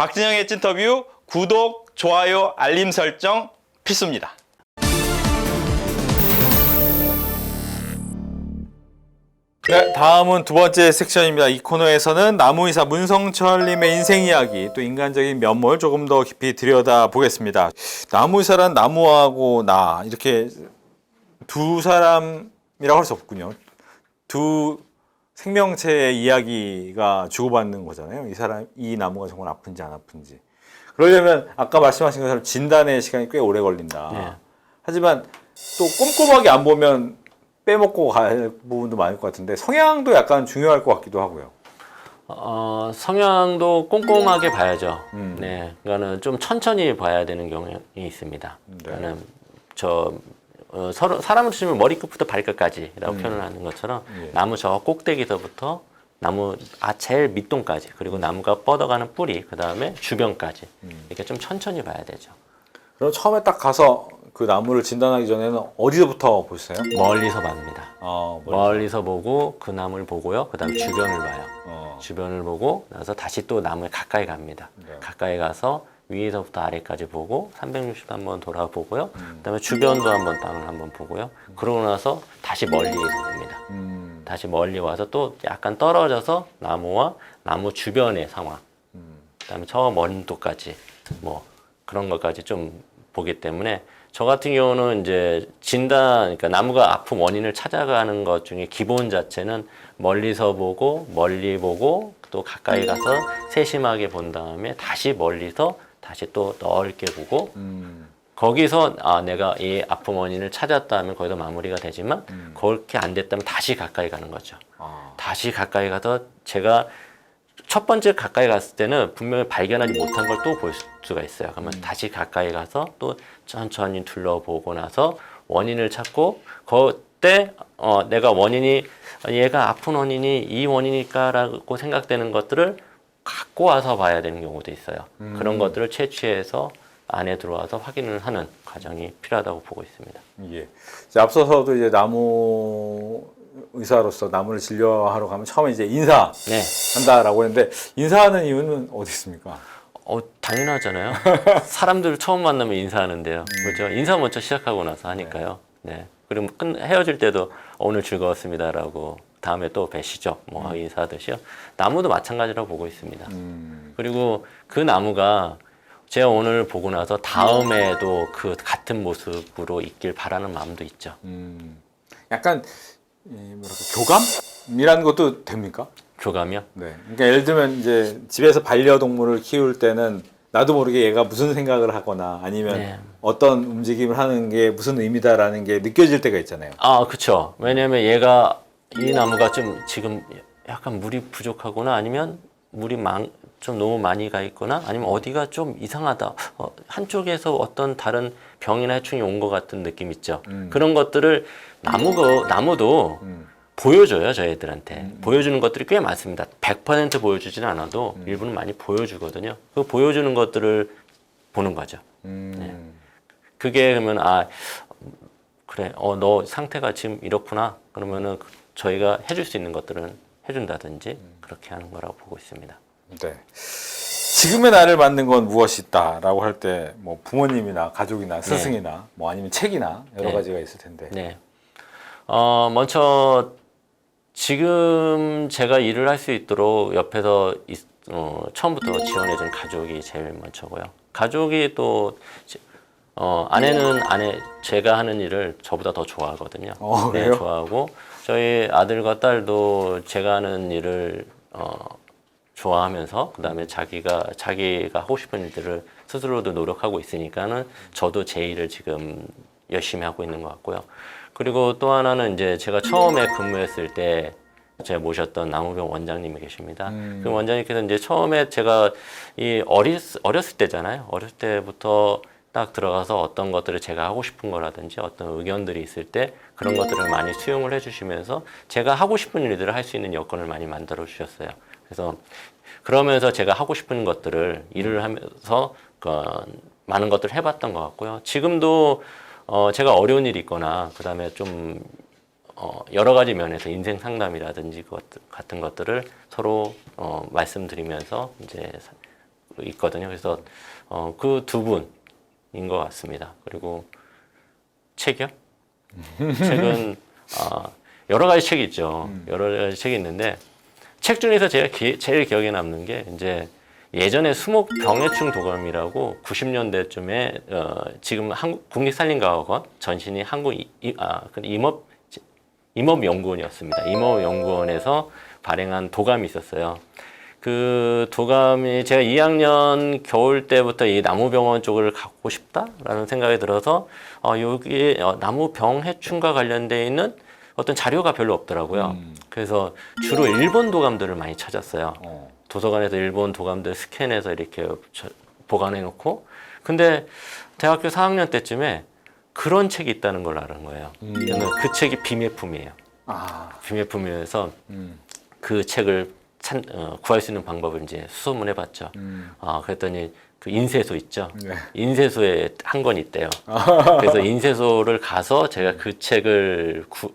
박진영의 찐터뷰 구독, 좋아요, 알림 설정 필수입니다. 네, 다음은 두 번째 섹션입니다. 이 코너에서는 나무의사 문성철님의 인생 이야기, 또 인간적인 면모를 조금 더 깊이 들여다 보겠습니다. 나무의사란 나무하고 나 이렇게 두 사람이라고 할 수 없군요. 두 생명체의 이야기가 주고받는 거잖아요. 이 사람, 이 나무가 정말 아픈지 안 아픈지. 그러려면 아까 말씀하신 것처럼 진단의 시간이 꽤 오래 걸린다. 네. 하지만 또 꼼꼼하게 안 보면 빼먹고 갈 부분도 많을 것 같은데 성향도 약간 중요할 것 같기도 하고요. 어, 성향도 꼼꼼하게 봐야죠. 음. 네, 그러니까는 좀 천천히 봐야 되는 경향이 있습니다. 네. 그러니까는 저 어, 서로 사람을 치면 머리끝부터 발끝까지라고 음. 표현을 하는 것처럼 예. 나무 저 꼭대기서부터 나무 아 제일 밑동까지 그리고 나무가 뻗어가는 뿌리 그 다음에 주변까지 음. 이렇게 좀 천천히 봐야 되죠. 그럼 처음에 딱 가서 그 나무를 진단하기 전에는 어디서부터 보셨어요? 멀리서 봅니다. 어, 멀리. 멀리서 보고 그 나무를 보고요. 그 다음 주변을 봐요. 어. 주변을 보고 나서 다시 또 나무에 가까이 갑니다. 네. 가까이 가서 위에서부터 아래까지 보고 360도 한번 돌아보고요. 음. 그다음에 주변도 한번 땅을 한번 보고요. 그러고 나서 다시 멀리에서 봅니다. 음. 다시 멀리 와서 또 약간 떨어져서 나무와 나무 주변의 상황, 음. 그다음에 저 먼 도까지 뭐 그런 것까지 좀 보기 때문에 저 같은 경우는 이제 진단, 그러니까 나무가 아픈 원인을 찾아가는 것 중에 기본 자체는 멀리서 보고 멀리 보고 또 가까이 가서 세심하게 본 다음에 다시 멀리서 다시 또 넓게 보고 음. 거기서 아 내가 이 아픈 원인을 찾았다면 거기서 마무리가 되지만 음. 그렇게 안 됐다면 다시 가까이 가는 거죠. 아. 다시 가까이 가서 제가 첫 번째 가까이 갔을 때는 분명히 발견하지 못한 걸 또 볼 수가 있어요. 그러면 다시 가까이 가서 또 천천히 둘러보고 나서 원인을 찾고 그때 어, 내가 원인이 얘가 아픈 원인이 이 원인일까라고 생각되는 것들을 갖고 와서 봐야 되는 경우도 있어요. 그런 것들을 채취해서 안에 들어와서 확인을 하는 과정이 필요하다고 보고 있습니다. 예. 이제 앞서서도 이제 나무 의사로서 나무를 진료하러 가면 처음에 이제 인사한다라고 네. 했는데 인사하는 이유는 어디 있습니까? 어, 당연하잖아요. 사람들 처음 만나면 인사하는데요. 그렇죠. 인사 먼저 시작하고 나서 하니까요. 네. 그리고 끝, 헤어질 때도 어, 오늘 즐거웠습니다라고 다음에 또 뵈시죠. 뭐 인사하듯이요. 나무도 마찬가지라고 보고 있습니다. 음. 그리고 그 나무가 제가 오늘 보고 나서 다음에도 그 같은 모습으로 있길 바라는 마음도 있죠. 음. 약간 이 뭐랄까 교감이라는 것도 됩니까? 교감이요. 네. 그러니까 예를 들면 이제 집에서 반려동물을 키울 때는 나도 모르게 얘가 무슨 생각을 하거나 아니면 네. 어떤 움직임을 하는 게 무슨 의미다라는 게 느껴질 때가 있잖아요. 아, 그쵸. 왜냐면 얘가 이 나무가 좀 지금 약간 물이 부족하거나 아니면 물이 많, 좀 너무 많이 가 있거나 아니면 어디가 좀 이상하다. 어, 한쪽에서 어떤 다른 병이나 해충이 온 것 같은 느낌 있죠. 음. 그런 것들을 나무가, 나무도 음. 보여줘요, 저희들한테. 보여주는 것들이 꽤 많습니다. 100% 보여주지는 않아도 일부는 많이 보여주거든요. 그 보여주는 것들을 보는 거죠. 음. 그게 그러면 아 그래 어 너 상태가 지금 이렇구나 그러면은 그- 저희가 해줄 수 있는 것들은 해준다든지 그렇게 하는 거라고 보고 있습니다. 네. 지금의 나를 만든 건 무엇이 있다라고 할 때 뭐 부모님이나 가족이나 스승이나 뭐 아니면 책이나 여러 네. 가지가 있을 텐데. 네. 어 먼저 지금 제가 일을 할 수 있도록 옆에서 있- 어, 처음부터 지원해준 가족이 제일 먼저고요. 가족이 또 지- 어, 아내는 아내 제가 하는 일을 저보다 더 좋아하거든요. 어, 네? 좋아하고 저희 아들과 딸도 제가 하는 일을 어, 좋아하면서 그다음에 자기가 자기가 하고 싶은 일들을 스스로도 노력하고 있으니까는 저도 제 일을 지금 열심히 하고 있는 것 같고요. 그리고 또 하나는 이제 제가 처음에 근무했을 때 제가 모셨던 나무병 원장님이 계십니다. 음. 그 원장님께서 이제 처음에 제가 이 어렸, 어렸을 때잖아요. 어렸을 때부터 딱 들어가서 어떤 것들을 제가 하고 싶은 거라든지 어떤 의견들이 있을 때 그런 것들을 많이 수용을 해주시면서 제가 하고 싶은 일들을 할 수 있는 여건을 많이 만들어 주셨어요. 그래서 그러면서 제가 하고 싶은 것들을 일을 하면서 그 많은 것들을 해봤던 것 같고요. 지금도 어 제가 어려운 일이 있거나 그 다음에 좀 어, 여러 가지 면에서 인생 상담이라든지 그것 같은 것들을 서로 어, 말씀드리면서 이제 사- 있거든요. 그래서 어, 그 두 분인 것 같습니다. 그리고 책이요? 책은 아, 여러 가지 책이 있죠. 여러 가지 책이 있는데 책 중에서 제가 기- 제일 기억에 남는 게 이제 예전에 수목 병해충 도감이라고 90년대쯤에 어, 지금 한국 국립산림과학원 전신이 한국 이, 이- 아, 그 임업 임업연구원이었습니다. 임업연구원에서 발행한 도감이 있었어요. 그 도감이 제가 2학년 겨울 때부터 이 나무병원 쪽을 갖고 싶다라는 생각이 들어서 어, 여기 어, 나무병 해충과 관련돼 있는 어떤 자료가 별로 없더라고요. 그래서 주로 일본 도감들을 많이 찾았어요. 어. 도서관에서 일본 도감들 스캔해서 이렇게 저- 보관해 놓고 근데 대학교 4학년 때쯤에 그런 책이 있다는 걸 알은 거예요. 저는 그 책이 비매품이에요. 아, 비매품이어서 음, 그 책을 찾, 어, 구할 수 있는 방법을 이제 수소문해 봤죠. 음. 아, 그랬더니 그 인쇄소 있죠. 네. 인쇄소에 한 권 있대요. 그래서 인쇄소를 가서 제가 그 책을 구,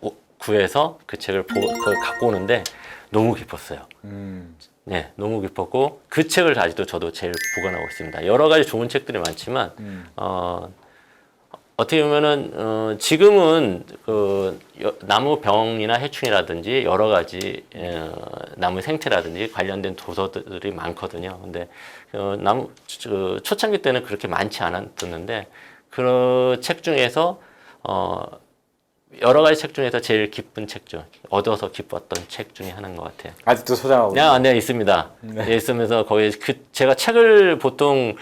오- 구해서 그 책을 보, 갖고 오는데 너무 기뻤어요. 음, 네, 너무 기뻤고 그 책을 아직도 저도 제일 보관하고 있습니다. 여러 가지 좋은 책들이 많지만 음. 어, 어떻게 보면은 어, 지금은 그 여- 나무 병이나 해충이라든지 여러 가지 어, 나무 생태라든지 관련된 도서들이 많거든요. 근데 어, 나무 저, 초창기 때는 그렇게 많지 않았었는데 그 책 중에서 어, 여러 가지 책 중에서 제일 기쁜 책 중, 얻어서 기뻤던 책 중에 하나인 것 같아요. 아직도 소장하고. 네, 네 있습니다. 예, 있으면서 거기 그 제가 책을 보통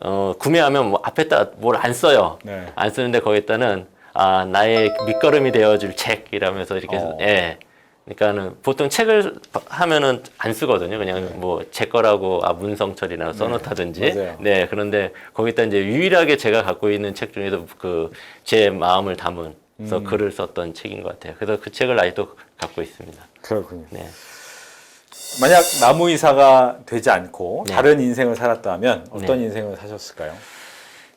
어, 구매하면 뭐 앞에다 뭘 안 써요. 네. 안 쓰는데 거기다는 아 나의 밑거름이 되어줄 책 이라면서 이렇게 어. 예. 그러니까는 보통 책을 하면은 안 쓰거든요. 그냥 뭐제 거라고 아 문성철이나 써놓다든지. 네. 네. 그런데 거기다 이제 유일하게 제가 갖고 있는 책 중에서 그 제 마음을 담은 그래서 음. 글을 썼던 책인 것 같아요. 그래서 그 책을 아직도 갖고 있습니다. 그렇군요. 네. 만약 나무 의사가 되지 않고 네. 다른 인생을 살았다면 어떤 네. 인생을 사셨을까요?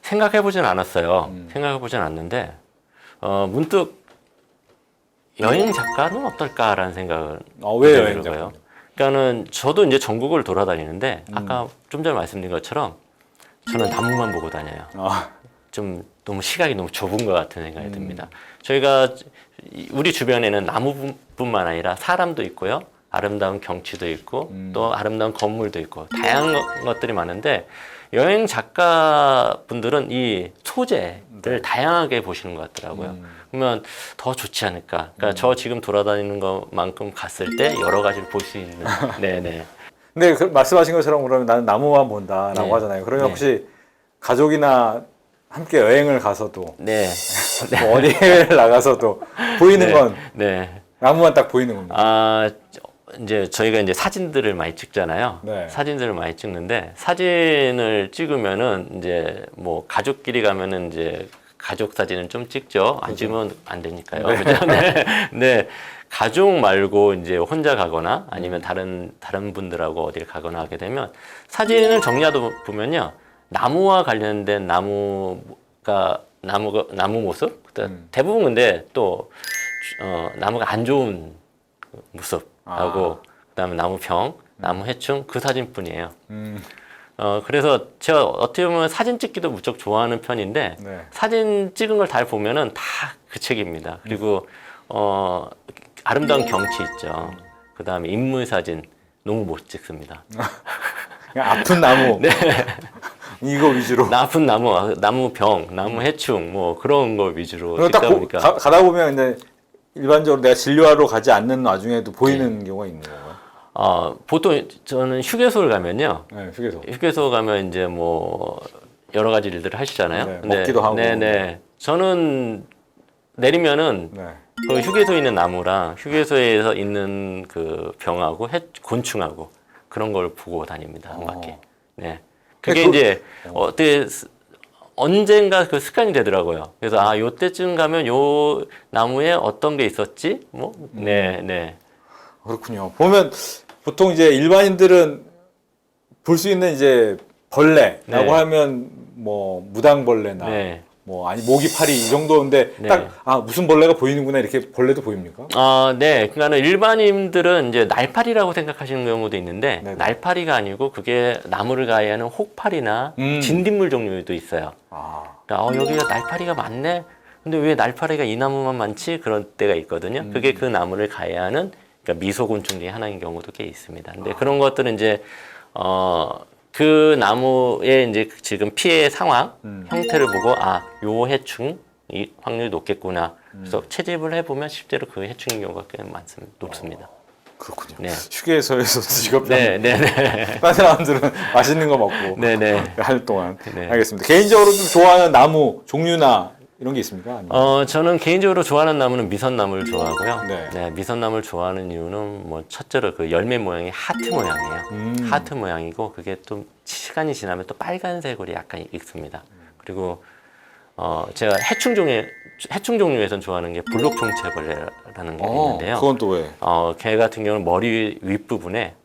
생각해보진 않았어요. 음. 생각해보진 않는데 어, 문득 여행 작가는 어떨까라는 생각을 어, 왜. 여행 작가? 그러니까는 저도 이제 전국을 돌아다니는데 음. 아까 좀 전에 말씀드린 것처럼 저는 나무만 보고 다녀요. 아, 좀 너무 시각이 너무 좁은 것 같은 생각이 음. 듭니다. 저희가 이- 우리 주변에는 나무뿐만 아니라 사람도 있고요. 아름다운 경치도 있고 음. 또 아름다운 건물도 있고 다양한 것- 것들이 많은데 여행 작가 분들은 이 소재를 다양하게 보시는 것 같더라고요. 네. 음. 그러면 더 좋지 않을까. 그러니까 저 지금 돌아다니는 것만큼 갔을 때 여러 가지를 볼 수 있는. 네네. 근데 그 말씀하신 것처럼 그러면 나는 나무만 본다라고 네. 하잖아요. 그러면 네. 혹시 가족이나 함께 여행을 가서도 네. 뭐 어디 해외를 나가서도 보이는 네. 건 네. 나무만 딱 보이는 겁니다. 아 이제 저희가 이제 사진들을 많이 찍잖아요. 네. 사진들을 많이 찍는데 사진을 찍으면은 이제 뭐 가족끼리 가면은 이제 가족 사진은 좀 찍죠. 안 찍으면 안 되니까요. 그죠? 네. 네. 가족 말고 이제 혼자 가거나 아니면 다른 다른 분들하고 어딜 가거나 하게 되면 사진을 정리하다 보면요. 나무와 관련된 나무가 나무 나무 모습 그다음 음. 대부분 근데 또 어, 나무가 안 좋은 모습하고 그다음에 나무 병, 나무 해충 그 사진뿐이에요. 음, 어 그래서 제가 어떻게 보면 사진 찍기도 무척 좋아하는 편인데 네. 사진 찍은 걸다 보면은 다 그 책입니다. 그리고 어 아름다운 경치 있죠. 그다음에 인물 사진 너무 못 찍습니다. 아픈 나무 네. 이거 위주로. 나쁜 나무, 나무 병, 나무 해충 뭐 그런 거 위주로 보, 보니까 가, 가다 보면 근데 일반적으로 내가 진료하러 가지 않는 와중에도 보이는 네. 경우가 있는 거예요. 어 보통 저는 휴게소를 가면요. 네, 휴게소. 휴게소 가면 이제 뭐 여러 가지 일들을 하시잖아요. 네, 먹기도 하고. 네네. 저는 내리면은 네. 그 휴게소에 있는 나무랑 휴게소에서 있는 그 병하고 해, 곤충하고 그런 걸 보고 다닙니다 한 어. 바퀴. 네. 그게 그- 이제 어떻게 스- 언젠가 그 습관이 되더라고요. 그래서 아 요때쯤 가면 요 나무에 어떤 게 있었지? 뭐, 음. 네, 네, 그렇군요. 보면 보통 이제 일반인들은 볼 수 있는 이제 벌레라고 네. 하면 뭐 무당벌레나 네, 뭐 아니 모기 파리 이 정도인데 네. 딱아 무슨 벌레가 보이는구나 이렇게 벌레도 보입니까? 어, 네. 그러니까는 일반인들은 이제 날파리라고 생각하시는 경우도 있는데 네네. 날파리가 아니고 그게 나무를 가해하는 혹파리나 음. 진딧물 종류도 있어요. 아 그러니까 어, 여기가 날파리가 많네. 근데 왜 날파리가 이 나무만 많지? 그런 때가 있거든요. 음. 그게 그 나무를 가해하는 그러니까 미소곤충 중에 하나인 경우도 꽤 있습니다. 근데 그런 것들은 이제 어, 그 나무의 이제 지금 피해 상황 음. 형태를 보고 아, 요 해충 이 확률이 높겠구나. 음. 그래서 채집을 해보면 실제로 그 해충인 경우가 꽤 많습니다. 높습니다. 그렇군요. 네. 휴게소에서 직업 네, 네, 네, 다른 사람들은 맛있는 거 먹고 네, 네. 할 동안 네. 알겠습니다. 개인적으로 좀 좋아하는 나무 종류나 이런 게 있습니까? 아니면 어, 저는 개인적으로 좋아하는 나무는 미선나무를 좋아하고요. 네. 네. 미선나무를 좋아하는 이유는 뭐 첫째로 그 열매 모양이 하트 모양이에요. 음. 하트 모양이고 그게 또 시간이 지나면 또 빨간색으로 약간 익습니다. 그리고 어, 제가 해충 종에 해충 종류에선 좋아하는 게 블록종채벌레라는 게 어, 있는데요. 그건 또 왜? 어, 걔 같은 경우는 머리 윗부분에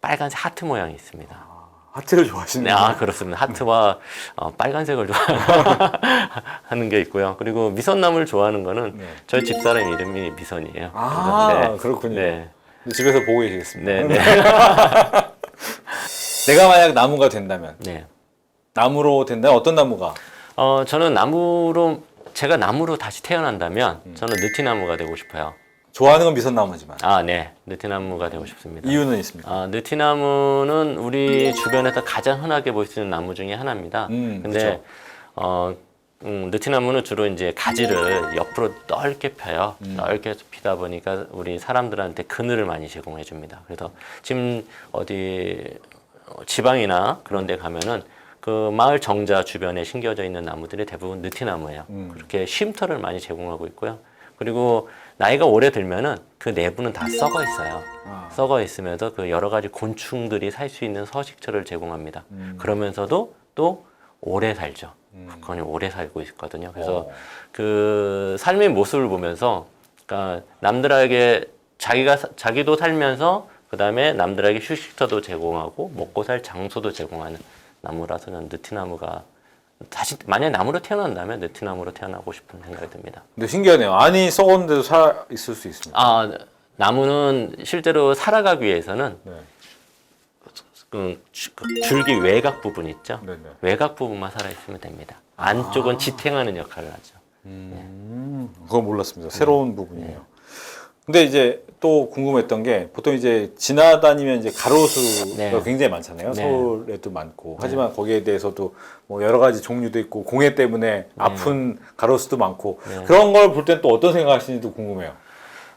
빨간색 하트 모양이 있습니다. 하트를 좋아하시는 네, 아 그렇습니다. 하트와 어, 빨간색을 좋아하는 게 있고요. 그리고 미선나무를 좋아하는 거는 네. 저희 집사람 이름이 미선이에요. 아, 그래서, 그렇군요. 네, 집에서 보고 계시겠습니다. 네, 네, 내가 만약 나무가 된다면 네. 나무로 된다면 어떤 나무가? 어, 저는 나무로 제가 나무로 다시 태어난다면 음. 저는 느티나무가 되고 싶어요. 좋아하는 건 미선나무지만 아, 네, 느티나무가 되고 싶습니다. 이유는 있습니까? 아, 느티나무는 우리 주변에서 가장 흔하게 볼 수 있는 나무 중에 하나입니다. 음, 근데 그쵸. 어, 음, 느티나무는 주로 이제 가지를 옆으로 넓게 펴요. 음. 넓게 피다 보니까 우리 사람들한테 그늘을 많이 제공해 줍니다. 그래서 지금 어디 어, 지방이나 그런 데 가면은 그 마을 정자 주변에 심겨져 있는 나무들이 대부분 느티나무예요. 음. 그렇게 쉼터를 많이 제공하고 있고요. 그리고 나이가 오래 들면은 그 내부는 다 썩어 있어요. 아. 썩어 있으면서 그 여러 가지 곤충들이 살 수 있는 서식처를 제공합니다. 음. 그러면서도 또 오래 살죠. 음. 거의 오래 살고 있거든요. 그래서 어. 그 삶의 모습을 보면서 그러니까 남들에게 자기가 사- 자기도 살면서 그다음에 남들에게 휴식처도 제공하고 먹고 살 장소도 제공하는 나무라서 는 느티나무가 다시 만약 나무로 태어난다면 느티나무로 태어나고 싶은 생각이 듭니다. 근데 신기하네요. 안이 썩었는데도 살아 있을 수 있습니다. 아 나무는 실제로 살아가기 위해서는 네. 그 주- 그 줄기 외곽 부분 있죠. 네, 네. 외곽 부분만 살아 있으면 됩니다. 안쪽은 지탱하는 역할을 하죠. 음, 그건 몰랐습니다. 새로운 부분이에요. 근데 이제 또 궁금했던 게 보통 이제 지나다니면 이제 가로수가 네. 굉장히 많잖아요. 네. 서울에도 많고. 하지만 거기에 대해서도 뭐 여러 가지 종류도 있고 공해 때문에 아픈 가로수도 많고 네. 그런 걸 볼 땐 또 어떤 생각하시는지도 궁금해요.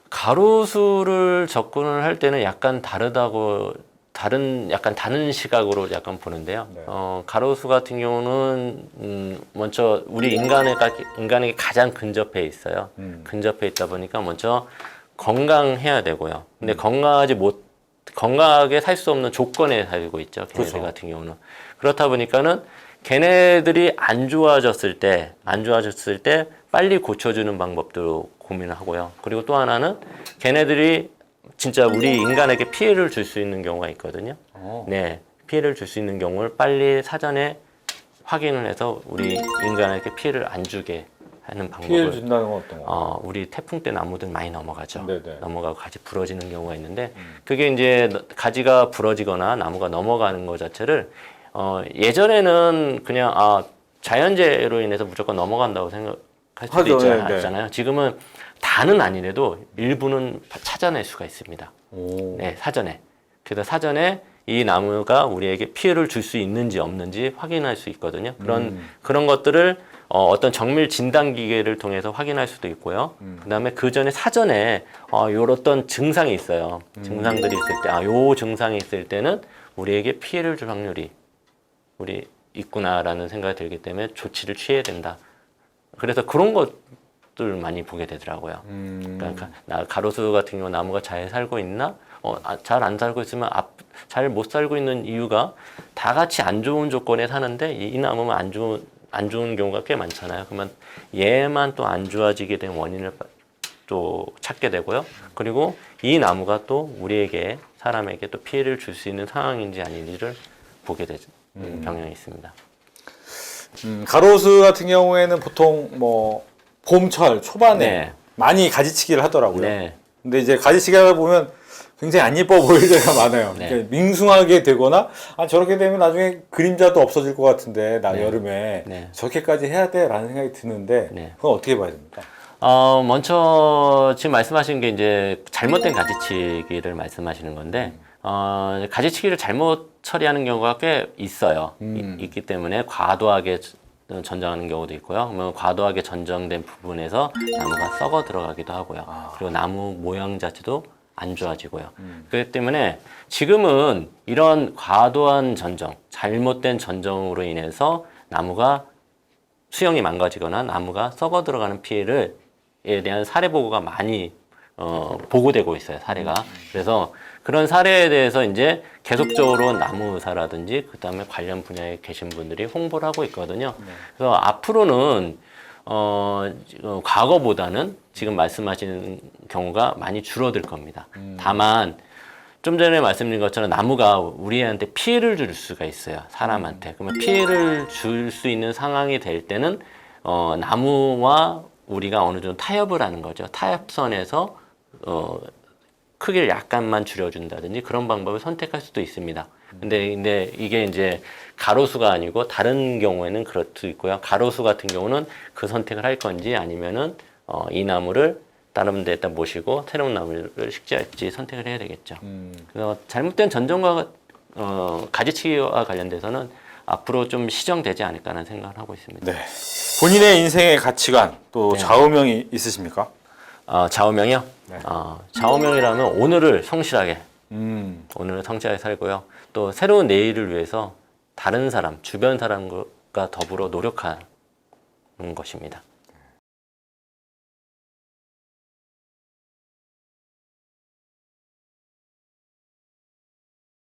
가로수를 접근을 할 때는 약간 다르다고 다른 약간 다른 시각으로 약간 보는데요. 네. 어, 가로수 같은 경우는 음, 먼저 우리 인간에게 인간에게 가장 근접해 있어요. 음. 근접해 있다 보니까 먼저 건강해야 되고요. 근데 음. 건강하지 못 건강하게 살 수 없는 조건에 살고 있죠. 걔네들 그렇죠. 같은 경우는 그렇다 보니까는 걔네들이 안 좋아졌을 때 안 좋아졌을 때 빨리 고쳐주는 방법도 고민을 하고요. 그리고 또 하나는 걔네들이 진짜 우리 인간에게 피해를 줄 수 있는 경우가 있거든요. 어. 네, 피해를 줄 수 있는 경우를 빨리 사전에 확인을 해서 우리 인간에게 피해를 안 주게 하는 방법을 피해를 준다는 건 어떤 거? 어, 우리 태풍 때 나무들 많이 넘어가죠. 네네. 넘어가고 가지 부러지는 경우가 있는데 그게 이제 가지가 부러지거나 나무가 넘어가는 것 자체를 어, 예전에는 그냥 아 자연재해로 인해서 무조건 넘어간다고 생각할 수도 하죠. 네, 네. 있잖아요. 지금은 다는 아니래도 일부는 찾아낼 수가 있습니다. 오. 네, 사전에. 그래서 사전에 이 나무가 우리에게 피해를 줄 수 있는지 없는지 확인할 수 있거든요. 그런 음. 그런 것들을 어, 어떤 정밀 진단 기계를 통해서 확인할 수도 있고요. 음. 그다음에 그 전에 사전에 어, 요렇던 증상이 있어요. 음. 증상들이 있을 때, 아, 요 증상이 있을 때는 우리에게 피해를 줄 확률이 우리 있구나라는 생각이 들기 때문에 조치를 취해야 된다. 그래서 그런 것들 많이 보게 되더라고요. 음. 그러니까 나 가로수 같은 경우 나무가 잘 살고 있나? 어, 잘안 살고 있으면 잘 못 살고 있는 이유가 다 같이 안 좋은 조건에 사는데 이, 이 나무는 안 좋은 안 좋은 경우가 꽤 많잖아요. 그러면 얘만 또 안 좋아지게 된 원인을 빠- 또 찾게 되고요. 그리고 이 나무가 또 우리에게 사람에게 또 피해를 줄 수 있는 상황인지 아닌지를 보게 되는 경향이 있습니다. 음, 가로수 같은 경우에는 보통 뭐 봄철 초반에 네. 많이 가지치기를 하더라고요. 네. 근데 이제 가지치기 하다 보면 굉장히 안 예뻐 보일 때가 많아요. 네. 그러니까 밍숭하게 되거나 아 저렇게 되면 나중에 그림자도 없어질 것 같은데 나 여름에 네. 저렇게까지 해야 돼라는 생각이 드는데 네. 그건 어떻게 봐야 됩니까? 어, 먼저 지금 말씀하신 게 이제 잘못된 가지치기를 말씀하시는 건데 어, 가지치기를 잘못 처리하는 경우가 꽤 있어요. 음. 이- 있기 때문에 과도하게 전정하는 경우도 있고요. 그러면 과도하게 전정된 부분에서 나무가 썩어 들어가기도 하고요. 그리고 나무 모양 자체도 안 좋아지고요. 그렇기 때문에 지금은 이런 과도한 전정, 잘못된 전정으로 인해서 나무가 수영이 망가지거나 나무가 썩어 들어가는 피해를 에 대한 사례 보고가 많이 어, 보고되고 있어요 사례가. 그래서 그런 사례에 대해서 이제 계속적으로 나무사라든지 그다음에 관련 분야에 계신 분들이 홍보를 하고 있거든요. 그래서 앞으로는 어, 어, 과거보다는 지금 말씀하신 경우가 많이 줄어들 겁니다. 다만 좀 전에 말씀드린 것처럼 나무가 우리한테 피해를 줄 수가 있어요 사람한테. 그러면 피해를 줄 수 있는 상황이 될 때는 어, 나무와 우리가 어느 정도 타협을 하는 거죠. 타협선에서 어, 크기를 약간만 줄여준다든지 그런 방법을 선택할 수도 있습니다. 근데, 근데 이게 이제 가로수가 아니고 다른 경우에는 그럴 수 있고요. 가로수 같은 경우는 그 선택을 할 건지 아니면은 어, 이 나무를 다른 데다 모시고 새로운 나무를 식재할지 선택을 해야 되겠죠. 그래서 잘못된 전정과 어, 가지치기와 관련돼서는 앞으로 좀 시정되지 않을까라는 생각을 하고 있습니다. 네. 본인의 인생의 가치관 또 네. 좌우명이 있으십니까? 어, 좌우명이요? 어, 좌우명이라면 오늘을 성실하게 음. 오늘은 성실하게 살고요. 또 새로운 내일을 위해서 다른 사람, 주변 사람과 더불어 노력하는 것입니다.